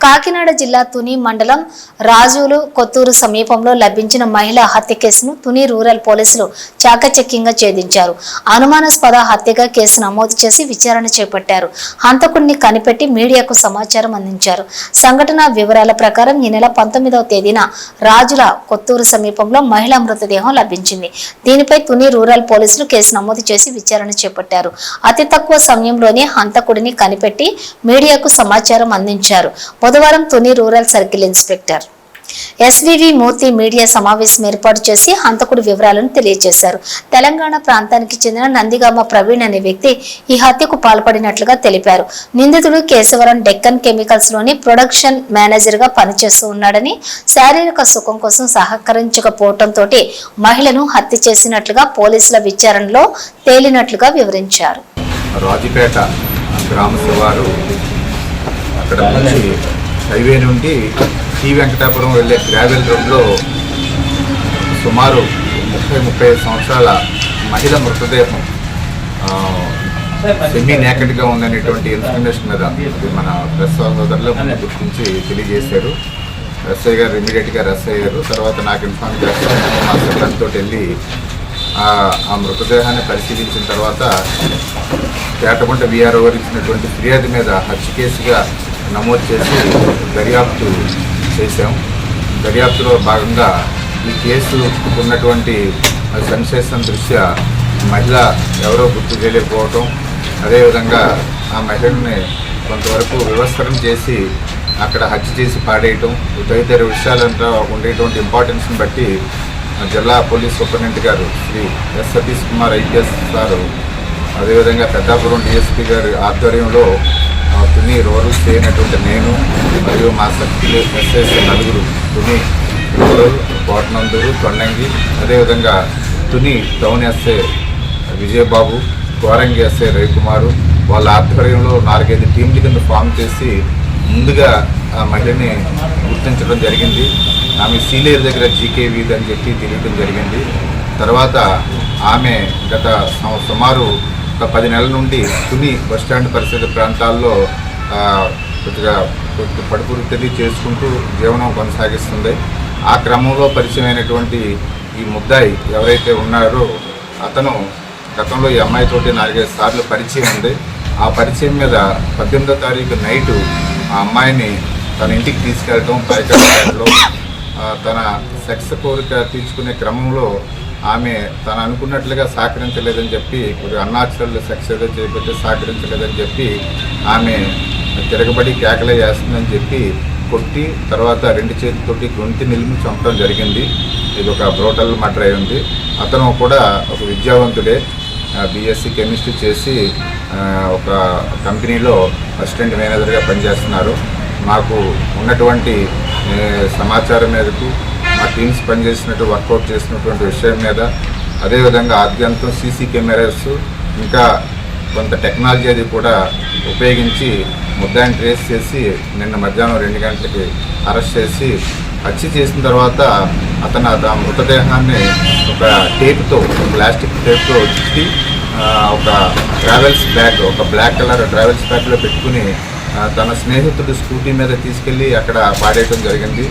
కాకినాడ జిల్లా తుని మండలం రాజులు కొత్తూరు సమీపంలో లభించిన మహిళ హత్య కేసును తుని రూరల్ పోలీసులు చాకచక్యంగా ఛేదించారు. అనుమానాస్పద హత్యగా కేసు నమోదు చేసి విచారణ చేపట్టారు. హంతకుడిని కనిపెట్టి మీడియాకు సమాచారం అందించారు. సంఘటన వివరాల ప్రకారం ఈ నెల పంతొమ్మిదవ తేదీన రాజుల కొత్తూరు సమీపంలో మహిళా మృతదేహం లభించింది. దీనిపై తుని రూరల్ పోలీసులు కేసు నమోదు చేసి విచారణ చేపట్టారు. అతి తక్కువ సమయంలోనే హంతకుడిని కనిపెట్టి మీడియాకు సమాచారం అందించారు. బుధవారం Tuni rural circle inspector. SVV Murthy media సమావేశం ఏర్పాటు చేసి హంతకుడి వివరాలను తెలియజేశారు. తెలంగాణ ప్రాంతానికి చెందిన నందిగామ ప్రవీణ్ అనే వ్యక్తి ఈ హత్యకు పాల్పడినట్లుగా తెలిపారు. నిందితుడు కేశవరం డెక్కన్ కెమికల్స్లోని ప్రొడక్షన్ మేనేజర్గా పనిచేస్తూ ఉన్నాడని శారీరక సుఖం కోసం సహకరించకపోవడంతో మహిళను హత్య చేసినట్లుగా పోలీసుల విచారణలో తేలినట్లుగా వివరించారు. రాజుపేట గ్రామ శివారు అక్కడ నుంచి హైవే నుండి శ్రీ వెంకటాపురం వెళ్ళే గ్రావెల్ రోడ్లో సుమారు ముప్పై ముప్పై సంవత్సరాల మహిళ మృతదేహం సెమీ నేకటిగా ఉందనేటువంటి ఇన్ఫర్మేషన్ మీద మన ప్రెస్ సోదరులు గుర్తించి తెలియజేశారు. ఎస్ఐ గారు ఇమీడియట్గా రెస్ అయ్యారు. తర్వాత నాకు ఇన్ఫార్మ్ చేస్తే మా సిబ్బందితో వెళ్ళి ఆ- మృతదేహాన్ని పరిశీలించిన తర్వాత పేటగుంట విఆర్ఓ గారు ఇచ్చినటువంటి ఫిర్యాదు మీద హత్య కేసుగా నమోదు చేసి దర్యాప్తు చేశాం. దర్యాప్తులో భాగంగా ఈ కేసు ఉన్నటువంటి సెన్సేషన్ దృష్ట్యా మహిళ ఎవరో గుర్తు చేయలేకపోవటం అదేవిధంగా ఆ మహిళని కొంతవరకు వివస్త్రం చేసి అక్కడ హత్య చేసి పాడేయటం తదితర విషయాలంతా ఉండేటువంటి ఇంపార్టెన్స్ని బట్టి జిల్లా పోలీస్ సూపరింటెండెంట్ గారు శ్రీ ఎస్ సతీష్ కుమార్ ఐపీఎస్ గారు అదేవిధంగా పెద్దాపురం డిఎస్పీ గారి ఆధ్వర్యంలో తుని రూరల్ చేయనటువంటి నేను మరియు మా సర్కిల్ ఎస్ఎస్ నలుగురు తుని రూరల్ కోటనందూరు తొండంగి అదేవిధంగా Tuni town SA Vijayababu Korangi SA Ravikumar వాళ్ళ ఆధ్వర్యంలో నాలుగైదు టీంల కింద ఫామ్ చేసి ముందుగా ఆ మహిళని గుర్తించడం జరిగింది. ఆమె సీనియర్ దగ్గర జీకే వీధి అని చెప్పి తెలియడం జరిగింది. తర్వాత ఆమె గత సుమారు ఒక పది నెలల నుండి తుని బస్టాండ్ పరిసర ప్రాంతాల్లో కొద్దిగా కొద్దిగా కొద్ది పడుపు వృత్తి చేసుకుంటూ జీవనం కొనసాగిస్తుంది. ఆ క్రమంలో పరిచయమైనటువంటి ఈ ముద్దాయి ఎవరైతే ఉన్నారో అతను గతంలో ఈ అమ్మాయితోటి నాలుగైదు సార్లు పరిచయం ఉంది. ఆ పరిచయం మీద పద్దెనిమిదో తారీఖు నైటు ఆ అమ్మాయిని తన ఇంటికి తీసుకెళ్ళటం పైకెళ్ళడంలో తన సెక్స్ కోరిక తీర్చుకునే క్రమంలో ఆమె తను అనుకున్నట్లుగా సహకరించలేదని చెప్పి కొద్దిగా అన్నాచురల్ సెక్స్ ఏదో చేయకపోతే సహకరించలేదని చెప్పి ఆమె తిరగబడి కేకలే చేస్తుందని చెప్పి కొట్టి తర్వాత రెండు చేతితోటి గొంతు నిలిమి చంపడం జరిగింది. ఇది ఒక బ్రోటల్ మర్డర్ అయి ఉంది. అతను కూడా ఒక విద్యావంతుడే. బీఎస్సీ కెమిస్ట్రీ చేసి ఒక కంపెనీలో అసిస్టెంట్ మేనేజర్గా పనిచేస్తున్నారు. మాకు ఉన్నటువంటి సమాచారం మేరకు ఆ టీమ్స్ పనిచేసినట్టు వర్కౌట్ చేసినటువంటి విషయం మీద అదేవిధంగా ఆద్యంతం సీసీ కెమెరాస్ ఇంకా కొంత టెక్నాలజీ అది కూడా ఉపయోగించి ముద్దాయిని ట్రేస్ చేసి నిన్న మధ్యాహ్నం రెండు గంటలకి అరెస్ట్ చేసి హత్య చేసిన తర్వాత అతను ఆ మృతదేహాన్ని ఒక టేప్తో ప్లాస్టిక్ టేప్తో చుట్టి ఒక ట్రావెల్స్ బ్యాగ్ ఒక బ్లాక్ కలర్ ట్రావెల్స్ బ్యాగ్లో పెట్టుకుని తన స్నేహితుడు స్కూటీ మీద తీసుకెళ్ళి అక్కడ పాడేయటం జరిగింది.